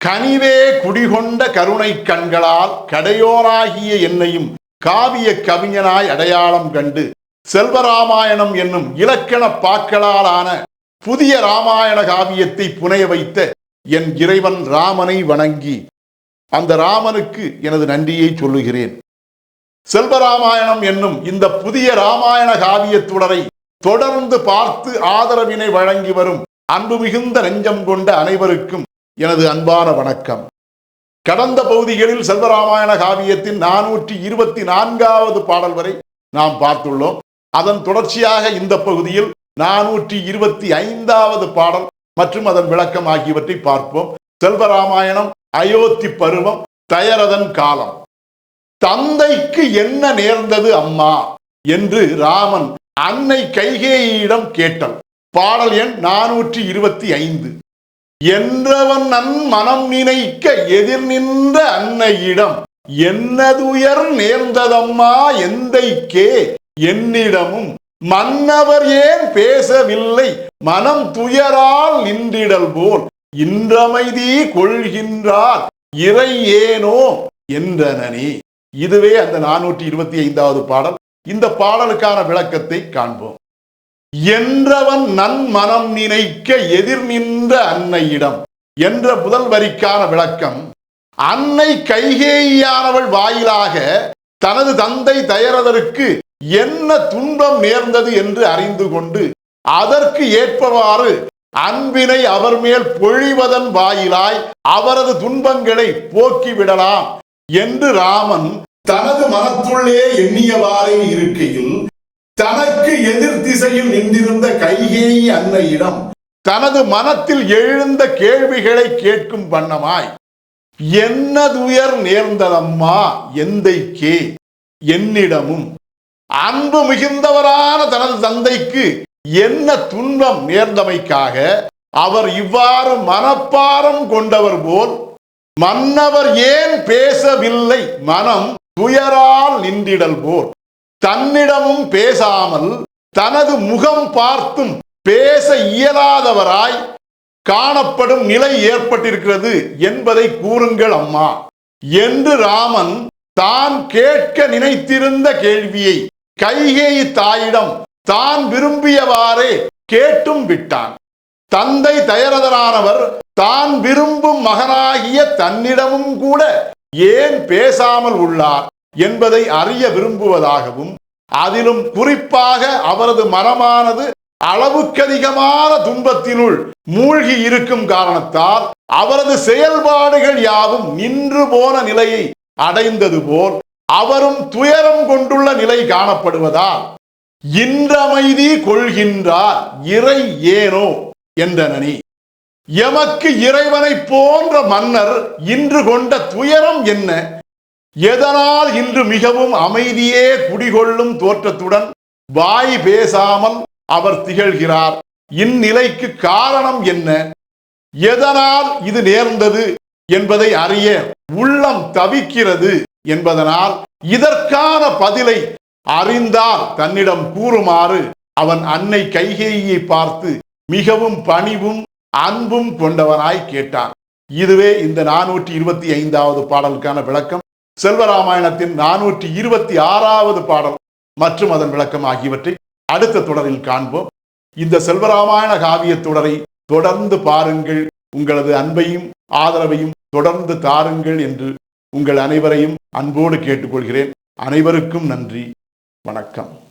கனிவே குடிகொண்ட கருணை கண்களால் கடையோராகிய என்னையும் காவிய கவிஞனாய் அடையாளம் கண்டு செல்வராமாயணம் என்னும் இலக்கண பாக்களாலான புதிய ராமாயண காவியத்தை புனைய வைத்த என் இறைவன் ராமனை வணங்கி அந்த ராமனுக்கு எனது நன்றியை சொல்லுகிறேன். செல்வராமாயணம் என்னும் இந்த புதிய ராமாயண காவியத் தொடரை தொடர்ந்து பார்த்து ஆதரவினை வழங்கி வரும் அன்பு மிகுந்த நெஞ்சம் கொண்ட அனைவருக்கும் எனது அன்பான வணக்கம். கடந்த பகுதிகளில் செல்வராமாயண காவியத்தின் நானூற்றி இருபத்தி நான்காவது பாடல் வரை நாம் பார்த்துள்ளோம். அதன் தொடர்ச்சியாக இந்த பகுதியில் நானூற்றி இருபத்தி ஐந்தாவது பாடல் மற்றும் அதன் விளக்கம் ஆகியவற்றை பார்ப்போம். செல்வராமாயணம் அயோத்தி பருவம் தயரதன் காலம். தந்தைக்கு என்ன நேர்ந்தது அம்மா? என்று ராமன் அன்னை கைகேயிடம் கேட்டல் பாடல் எண் நானூற்றி இருபத்தி ஐந்து. என்றவன் நன் மனம் நினைக்க எதிர் நின்ற அன்னையிடம் என்னதுயர் நேர்ந்ததம்மா எந்தைக்கே? என்னிடமும் மன்னவர் ஏன் பேசவில்லை? மனம் துயரால் நின்றிடல் போல் இன்றமைதி கொள்கின்றார். இறை ஏனோ? என்றனனே. இதுவே அந்த நானூற்றி இருபத்தி ஐந்தாவது பாடல். இந்த பாடலுக்கான விளக்கத்தை காண்போம். என்றவன் நன் மனம் நினைக்க எதிர் நின்ற அன்னையிடம் என்ற முதல் வரிக்கான விளக்கம் அன்னை கைகேயானவள் வாயிலாக தனது தந்தை தயரதற்கு என்ன துன்பம் நேர்ந்தது என்று அறிந்து கொண்டு அதற்கு ஏற்பவாறு அன்பினை அவர் மேல் பொழிவதன் வாயிலாய் அவரது துன்பங்களை போக்கிவிடலாம் என்று ராமன் தனது மனத்துள்ளே எண்ணியவாறே இருக்கையில் தனக்கு எதிர் திசையில் நின்றிருந்த கைகேயி அன்னையிடம் தனது மனத்தில் எழுந்த கேள்விகளை கேட்கும் வண்ணமாய் என்னதுயர் நேர்ந்ததம்மா எந்தைக்கே? என்னிடமும் அன்பு மிகுந்தவரான தனது தந்தைக்கு என்ன துன்பம் நேர்ந்தமைக்காக அவர் இவ்வாறு மனப்பாரம் கொண்டவர் போல் மன்னவர் ஏன் பேசவில்லை மனம் துயரால் நின்றிடல் போல்? தன்னிடமும் பேசாமல் தனது முகம் பார்த்தும் பேச இயலாதவராய் காணப்படும் நிலை ஏற்பட்டிருக்கிறது என்பதை கூறுங்கள் அம்மா. என்று ராமன் தான் கேட்க நினைத்திருந்த கேள்வியை கைகேயி தாயிடம் தான் விரும்பியவாறே கேட்டும் விட்டான். தந்தை தயரதரானவர் தான் விரும்பும் மகனாகிய தன்னிடமும் கூட ஏன் பேசாமல் உள்ளார்? என்பதை அறிய விரும்புவதாகவும் அதிலும் குறிப்பாக அவரது மனமானது அளவுக்கதிகமான துன்பத்தினுள் மூழ்கி இருக்கும் காரணத்தால் அவரது செயல்பாடுகள் யாவும் நின்று போன நிலையை அடைந்தது போல் அவரும் துயரம் கொண்டுள்ள நிலை காணப்படுவதால் இன்றமைதி கொள்கின்றார் இறை ஏனோ? என்றனனி. எமக்கு இறைவனை போன்ற மன்னர் இன்று கொண்ட துயரம் என்ன? எதனால் இன்று மிகவும் அமைதியே குடிகொள்ளும் தோற்றத்துடன் வாய் பேசாமல் அவர் திகழ்கிறார்? இந்நிலைக்கு காரணம் என்ன? எதனால் இது நேர்ந்தது என்பதை அறிய உள்ளம் தவிக்கிறது என்பதனால் இதற்கான பதிலை அறிந்தால் தன்னிடம் கூறுமாறு அவன் அன்னை கைகேயை பார்த்து மிகவும் பணிவும் அன்பும் கொண்டவனாய் கேட்டான். இதுவே இந்த நானூற்றி இருபத்தி ஐந்தாவது பாடலுக்கான விளக்கம். செல்வராமாயணத்தின் நானூற்றி இருபத்தி ஆறாவது பாடல் மற்றும் அதன் விளக்கம் ஆகியவற்றை அடுத்த தொடரில் காண்போம். இந்த செல்வராமாயண காவியத் தொடரை தொடர்ந்து பாருங்கள். உங்களது அன்பையும் ஆதரவையும் தொடர்ந்து தாருங்கள் என்று உங்கள் அனைவரையும் அன்போடு கேட்டுக்கொள்கிறேன். அனைவருக்கும் நன்றி. வணக்கம்.